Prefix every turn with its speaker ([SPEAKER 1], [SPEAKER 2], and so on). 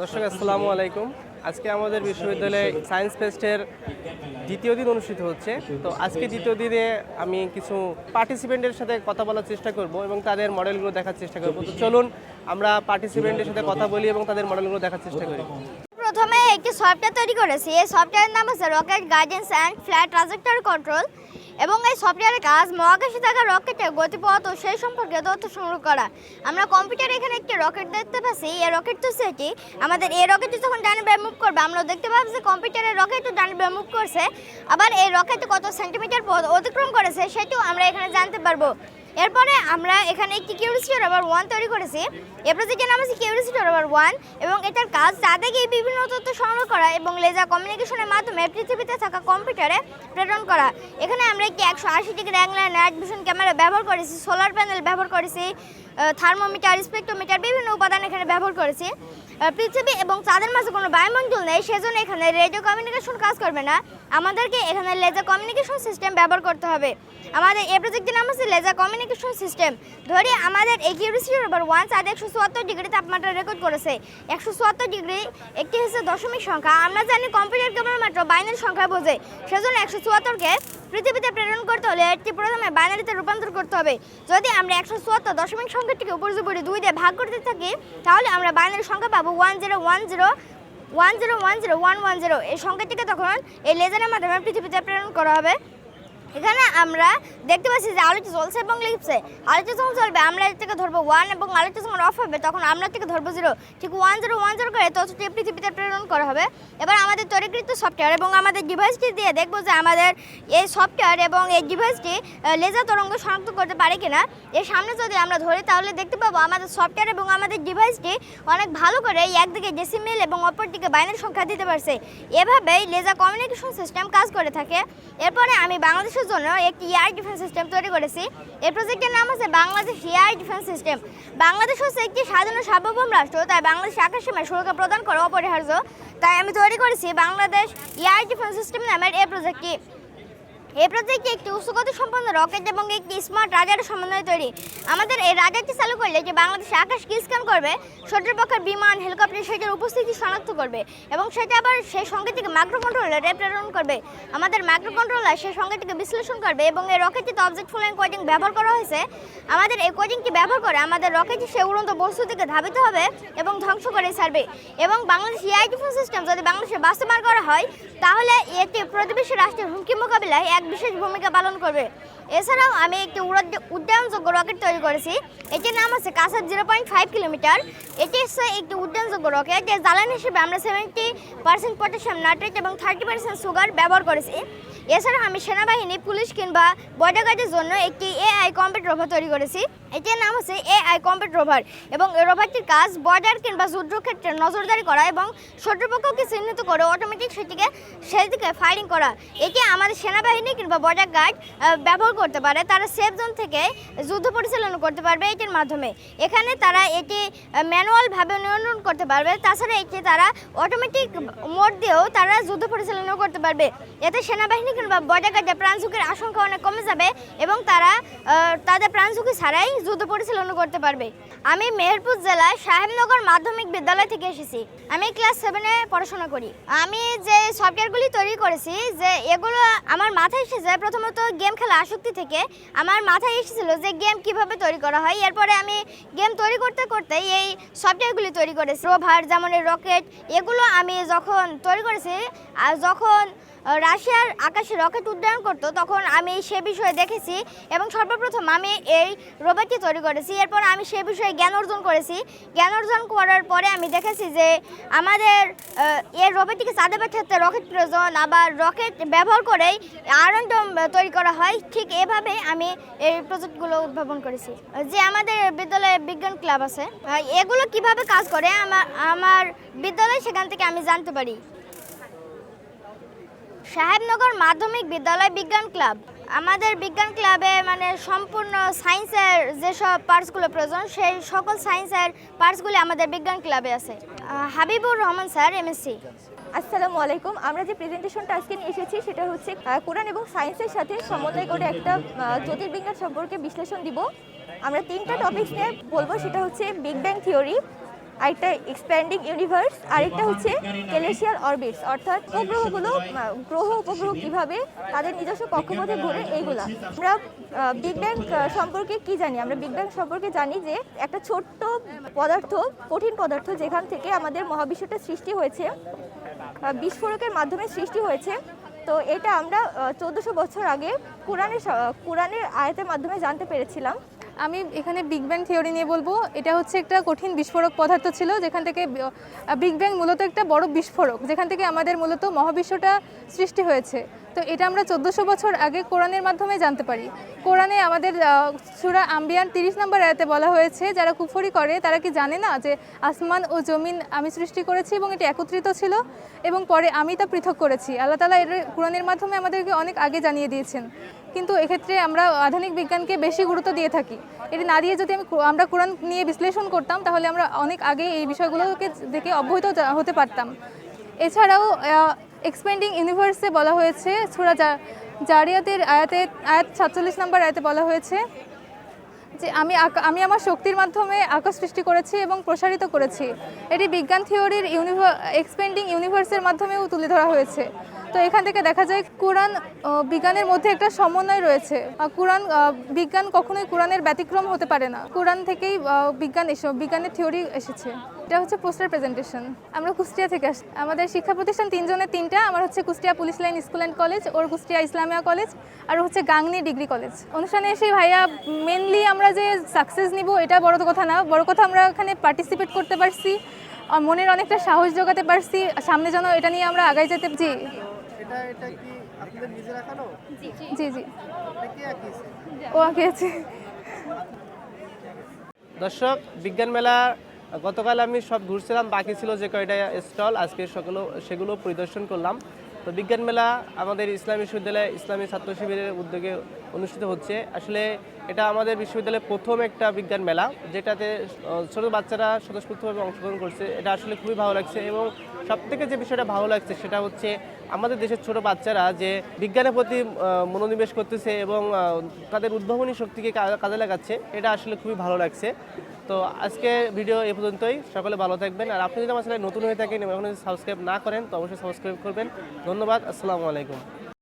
[SPEAKER 1] দর্শক, আসসালামু আলাইকুম। আজকে আমাদের বিশ্ববিদ্যালয়ে সায়েন্স ফেস্টের দ্বিতীয় দিন অনুষ্ঠিত হচ্ছে। তো আজকে দ্বিতীয় দিনে আমি কিছু পার্টিসিপেন্টের সাথে কথা বলার চেষ্টা করব এবং তাদের মডেলগুলো দেখার চেষ্টা করব। তো চলুন, আমরা পার্টিসিপেন্টের সাথে কথা বলি এবং তাদের মডেলগুলো দেখার চেষ্টা করি।
[SPEAKER 2] প্রথমে একটি সফটওয়্যার তৈরি করেছি। এই সফটওয়্যারের নাম হচ্ছে rocket guidance and flat trajectory control এবং এই সফটওয়্যারের কাজ মহাকাশে থাকা রকেটের গতিপথ ও সেই সম্পর্কে তথ্য সংগ্রহ করা। আমরা কম্পিউটারে এখানে একটি রকেট দেখতে পাচ্ছি। এই রকেট তো সেটি। আমাদের এই রকেটটি যখন ডানে ব্যয় মুভ করবে আমরা দেখতে পাবো যে কম্পিউটারের রকেট ডানে ব্যয় মুভ করছে। আবার এই রকেট কত সেন্টিমিটার পথ অতিক্রম করেছে, সেটিও আমরা এখানে জানতে পারব। এরপরে আমরা এখানে একটি কিউরিসিটি রবার ওয়ান তৈরি করেছি। এই প্রজেক্টের নাম আছে কিউরিসিটি রবার ওয়ান এবং এটার কাজ তাদেরকে বিভিন্ন তথ্য সংগ্রহ করা এবং লেজার কমিউনিকেশনের মাধ্যমে পৃথিবীতে থাকা কম্পিউটারে প্রেরণ করা। এখানে আমরা একটি একশো আশি degree angular night vision camera ব্যবহার করেছি সোলার প্যানেল ব্যবহার করেছি থার্মোমিটার স্পেক্ট্রোমিটার বিভিন্ন উপাদান এখানে ব্যবহার করেছি। পৃথিবী এবং চাঁদের মাঝে কোনো বায়ুমণ্ডল নেই, সেজন্য এখানে রেডিও কমিউনিকেশন কাজ করবে না। আমাদেরকে এখানে লেজার কমিউনিকেশন সিস্টেম ব্যবহার করতে হবে। আমাদের এই প্রজেক্টের নাম হচ্ছে লেজার কমিউনিকেশন সিস্টেম ধরি আমাদের এই কিউরিসিটি রোবার ওয়ান চাঁদ একশো চুয়াত্তর ডিগ্রি তাপমাত্রা রেকর্ড করেছে। একশো চুয়াত্তর ডিগ্রি একটি হচ্ছে দশমিক সংখ্যা। আমরা জানি কম্পিউটার কেবলমাত্র বাইনারি সংখ্যা বোঝে, সেজন্য একশো চুয়াত্তরকে পৃথিবীতে প্রেরণ করতে হলে এটি প্রথমে বাইনারিতে রূপান্তর করতে হবে। যদি আমরা একশো চুয়াত্তর দশমিক সংখ্যাটিকে উপর্যুপরি দুই দিয়ে ভাগ করতে থাকি, তাহলে আমরা বাইনারি সংখ্যা পাবো one zero one zero one zero one zero, one one zero. এই সংখ্যাটিকে তখন এই লেজারের মাধ্যমে পৃথিবীতে প্রেরণ করা হবে। এখানে আমরা দেখতে পাচ্ছি যে আলোটি জ্বলছে এবং লিপছে আলোটি যখন চলবে আমরা এর থেকে ধরবো ওয়ান এবং আলোটি যখন অফ হবে, তখন আমরা থেকে ধরবো জিরো ঠিক ওয়ান জিরো ওয়ান জিরো করে তথ্যটি পৃথিবীতে প্রেরণ করা হবে। এবার আমাদের তৈরিকৃত সফটওয়্যার এবং আমাদের ডিভাইসটি দিয়ে দেখব যে আমাদের এই সফটওয়্যার এবং এই ডিভাইসটি লেজার তরঙ্গ শনাক্ত করতে পারে কিনা। এর সামনে যদি আমরা ধরি, তাহলে দেখতে পাবো আমাদের সফটওয়্যার এবং আমাদের ডিভাইসটি অনেক ভালো করে একদিকে ডেসিমেল এবং অপরদিকে বাইনারি সংখ্যা দিতে পারছে। এভাবেই লেজার কমিউনিকেশন সিস্টেম কাজ করে থাকে। এরপরে আমি বাংলাদেশের জন্য একটি এয়ার ডিফেন্স সিস্টেম তৈরি করেছি। এই প্রজেক্টের নাম হচ্ছে Bangladesh air defence system Bangladesh হচ্ছে একটি স্বাধীন সার্বভৌম রাষ্ট্র, তাই বাংলাদেশ আকাশ সীমায় সুরক্ষা প্রদান করা অপরিহার্য। তাই আমি তৈরি করেছি বাংলাদেশ এয়ার ডিফেন্স সিস্টেম নামের এই প্রজেক্টটি এই প্রজেক্টটি একটি উচ্চগতি সম্পন্ন রকেট এবং একটি স্মার্ট রাডারের সমন্বয়ে তৈরি। আমাদের এই রাডারটি চালু করলে যে বাংলাদেশে আকাশকে স্ক্যান করবে, শত্রুপক্ষের বিমান হেলিকপ্টার সেটার উপস্থিতি শনাক্ত করবে এবং সেটা আবার সেই সঙ্গীটিকে মাইক্রো কন্ট্রোলারে প্রেরণ করবে। আমাদের মাইক্রো কন্ট্রোলার সেই সঙ্গীটিকে বিশ্লেষণ করবে এবং এই রকেটটিতে অবজেক্ট ফলোয়িং কোডিং ব্যবহার করা হয়েছে। আমাদের এই কোডিংটি ব্যবহার করে আমাদের রকেটটি সে উড়ন্ত বস্তু থেকে ধাবিত হবে এবং ধ্বংস করে ছাড়বে। এবং বাংলাদেশ এআই ডিফেন্স সিস্টেম যদি বাংলাদেশে বাস্তবায়ন করা হয়, তাহলে এটি প্রতিবেশী রাষ্ট্রের হুমকি মোকাবিলায় এক বিশেষ ভূমিকা পালন করবে। এছাড়াও আমি একটি উড্ডয়নযোগ্য রকেট তৈরি করেছি। এটির নাম হচ্ছে কাসার জিরো পয়েন্ট ফাইভ কিলোমিটার এটি হচ্ছে একটি উড্ডয়নযোগ্য রকেট যে জ্বালানি হিসেবে আমরা সেভেন্টি পার্সেন্ট পটাশিয়াম নাইট্রেট এবং থার্টি পার্সেন্ট সুগার ব্যবহার করেছি। এছাড়া আমি সেনাবাহিনী, পুলিশ কিংবা বর্ডার গার্ডের জন্য একটি এআই কম্পিউটার রোভা তৈরি করেছি। এটির নাম হচ্ছে এআই কম্পিউটার রোভার এবং এই রোভারটির কাজ বর্ডার কিংবা যুদ্ধক্ষেত্রে নজরদারি করা এবং শত্রুপক্ষকে চিহ্নিত করে অটোমেটিক সেটিকে সেদিকে ফায়ারিং করা। এটি আমাদের সেনাবাহিনী কিংবা বর্ডার গার্ড ব্যবহার করতে পারে। তারা সেফ জোন থেকে যুদ্ধ পরিচালনা করতে পারবে এটির মাধ্যমে। এখানে তারা এটি ম্যানুয়ালভাবে নিয়ন্ত্রণ করতে পারবে। তাছাড়া এটি তারা অটোমেটিক মোড দিয়েও তারা যুদ্ধ পরিচালনা করতে পারবে। এতে সেনাবাহিনী কিংবা বর্ডার গার্ডের প্রাণ ঝুঁকির আশঙ্কা অনেক কমে যাবে এবং তারা তাদের প্রাণ ঝুঁকি ছাড়াই যুদ্ধ পরিচালনা করতে পারবে। আমি মেহেরপুর জেলায় সাহেবনগর মাধ্যমিক বিদ্যালয় থেকে এসেছি। আমি ক্লাস সেভেনে পড়াশোনা করি। আমি যে সফটওয়্যারগুলি তৈরি করেছি, যে এগুলো আমার মাথায় এসেছে প্রথমত গেম খেলা আসক্তি থেকে আমার মাথায় এসেছিল যে গেম কীভাবে তৈরি করা হয়। এরপরে আমি গেম তৈরি করতে করতে এই সফটওয়্যারগুলি তৈরি করেছি। রোভার যেমন রকেট এগুলো আমি যখন তৈরি করেছি আর যখন রাশিয়ার আকাশে রকেট উড্ডয়ন করতো, তখন আমি সে বিষয়ে দেখেছি এবং সর্বপ্রথম আমি এই রোবটটি তৈরি করেছি। এরপর আমি সে বিষয়ে জ্ঞান অর্জন করেছি। জ্ঞান অর্জন করার পরে আমি দেখেছি যে আমাদের এই রোবটটিকে চাঁদে পাঠাতে রকেট প্রয়োজন, আবার রকেট ব্যবহার করেই আয়রন তৈরি করা হয়। ঠিক এভাবে আমি এই প্রজেক্টগুলো উদ্ভাবন করেছি। যে আমাদের বিদ্যালয়ে বিজ্ঞান ক্লাব আছে এগুলো কীভাবে কাজ করে, আমার আমার বিদ্যালয় সেখান থেকে আমি জানতে পারি। সাহেবনগর মাধ্যমিক বিদ্যালয় বিজ্ঞান ক্লাব। আমাদের বিজ্ঞান ক্লাবে মানে সম্পূর্ণ সায়েন্সের যেসব পার্টসগুলো প্রয়োজন, সেই সকল সায়েন্সের পার্টসগুলি আমাদের বিজ্ঞান ক্লাবে আছে। হাবিবুর রহমান স্যার এমএসসি
[SPEAKER 3] আসসালামু আলাইকুম। আমরা যে প্রেজেন্টেশনটা আজকে নিয়ে এসেছি, সেটা হচ্ছে কোরআন এবং সায়েন্সের সাথে সমন্বয় করে একটা জ্যোতির্বিজ্ঞান সম্পর্কে বিশ্লেষণ দিব। আমরা তিনটা টপিকস নিয়ে বলব, সেটা হচ্ছে বিগ ব্যাং থিওরি আরেকটা এক্সপ্যান্ডিং ইউনিভার্স আরেকটা হচ্ছে কেলেশিয়াল অরবিটস অর্থাৎ উপগ্রহগুলো গ্রহ উপগ্রহ কীভাবে তাদের নিজস্ব কক্ষপথে ঘুরে এইগুলা আমরা বিগ ব্যাং সম্পর্কে কি জানি? আমরা বিগ ব্যাং সম্পর্কে জানি যে একটা ছোট্ট পদার্থ, কঠিন পদার্থ যেখান থেকে আমাদের মহাবিশ্বটা সৃষ্টি হয়েছে বিস্ফোরকের মাধ্যমে সৃষ্টি হয়েছে। তো এটা আমরা চোদ্দোশো বছর আগে কোরআনের কোরআনের আয়াতের মাধ্যমে জানতে পেরেছিলাম।
[SPEAKER 4] আমি এখানে বিগ ব্যাং থিওরি নিয়ে বলব। এটা হচ্ছে একটা কঠিন বিস্ফোরক পদার্থ ছিল, যেখান থেকে বিগ ব্যাং মূলত একটা বড় বিস্ফোরক, যেখান থেকে আমাদের মূলত মহাবিশ্বটা সৃষ্টি হয়েছে। তো এটা আমরা চোদ্দোশো বছর আগে কোরআনের মাধ্যমে জানতে পারি। কোরআনে আমাদের সুরা আম্বিয়ান তিরিশ নম্বর আয়াতে বলা হয়েছে, যারা কুফরি করে, তারা কি জানে না যে আসমান ও জমিন আমি সৃষ্টি করেছি এবং এটি একত্রিত ছিল এবং পরে আমি তা পৃথক করেছি? আল্লাহ তালা এর কোরআনের মাধ্যমে আমাদেরকে অনেক আগে জানিয়ে দিয়েছেন। কিন্তু এক্ষেত্রে আমরা আধুনিক বিজ্ঞানকে বেশি গুরুত্ব দিয়ে থাকি। এটি না দিয়ে যদি আমি আমরা কোরআন নিয়ে বিশ্লেষণ করতাম, তাহলে আমরা অনেক আগে এই বিষয়গুলোকে দেখে অব্যাহত হতে পারতাম। এছাড়াও এক্সপেন্ডিং ইউনিভার্সে বলা হয়েছে, সুরা জারিয়াতের আয়াতে, আয়াত সাতচল্লিশ নম্বর আয়াতে বলা হয়েছে যে আমি আমি আমার শক্তির মাধ্যমে আকাশ সৃষ্টি করেছি এবং প্রসারিত করেছি। এটি বিজ্ঞান থিওরির ইউনিভার এক্সপেন্ডিং ইউনিভার্সের মাধ্যমেও তুলে ধরা হয়েছে। তো এখান থেকে দেখা যায় কোরআন বিজ্ঞানের মধ্যে একটা সমন্বয় রয়েছে। কোরআন বিজ্ঞান কখনোই কোরআনের ব্যতিক্রম হতে পারে না। কোরআন থেকেই বিজ্ঞান এসে, বিজ্ঞানের থিওরি এসেছে। এটা হচ্ছে পোস্টার প্রেজেন্টেশন। আমরা কুষ্টিয়া থেকে আসি, আমাদের শিক্ষা প্রতিষ্ঠান তিনজনের তিনটা। আমার হচ্ছে Kushtia police line school and college, or Kushtia Islamia college, আর হচ্ছে গাংনি ডিগ্রি কলেজ। অনুষ্ঠানে এসে ভাইয়া মেনলি আমরা যে সাকসেস নিব, এটা বড় কথা না। বড় কথা আমরা এখানে পার্টিসিপেট করতে পারছি। মনের অনেকটা সাহস জোগাতে পারছি। সামনে যেন এটা নিয়ে আমরা আগাই যেতে, জি।
[SPEAKER 1] এটা এটা কি আপনাদের নিজে রাখানো?
[SPEAKER 4] জি জি।
[SPEAKER 1] এটা কে আঁকিয়েছে?
[SPEAKER 4] ও আঁকিয়েছে।
[SPEAKER 1] দর্শক বিজ্ঞান মেলা গতকাল আমি সব ঘুরছিলাম বাকি ছিল যে কয়টা স্টল আজকে সকল সেগুলো পরিদর্শন করলাম। তো বিজ্ঞান মেলা আমাদের ইসলামী বিশ্ববিদ্যালয়ে ইসলামী ছাত্র শিবিরের উদ্যোগে অনুষ্ঠিত হচ্ছে। আসলে এটা আমাদের বিশ্ববিদ্যালয়ের প্রথম একটা বিজ্ঞান মেলা, যেটাতে ছোট বাচ্চারা স্বতঃস্ফূর্তভাবে অংশগ্রহণ করছে। এটা আসলে খুবই ভালো লাগছে এবং সবথেকে যে বিষয়টা ভালো লাগছে সেটা হচ্ছে আমাদের দেশের ছোট বাচ্চারা যে বিজ্ঞানের প্রতি মনোনিবেশ করতেছে এবং তাদের উদ্ভাবনী শক্তিকে কাজে লাগাচ্ছে, এটা আসলে খুবই ভালো লাগছে। তো আজকে ভিডিও এ পর্যন্তই। সকলে ভালো থাকবেন। আর আপনি যদি আমার নতুন হয়ে থাকেন এবং সাবস্ক্রাইব না করেন, তো অবশ্যই সাবস্ক্রাইব করবেন। ধন্যবাদ। আসসালামু আলাইকুম।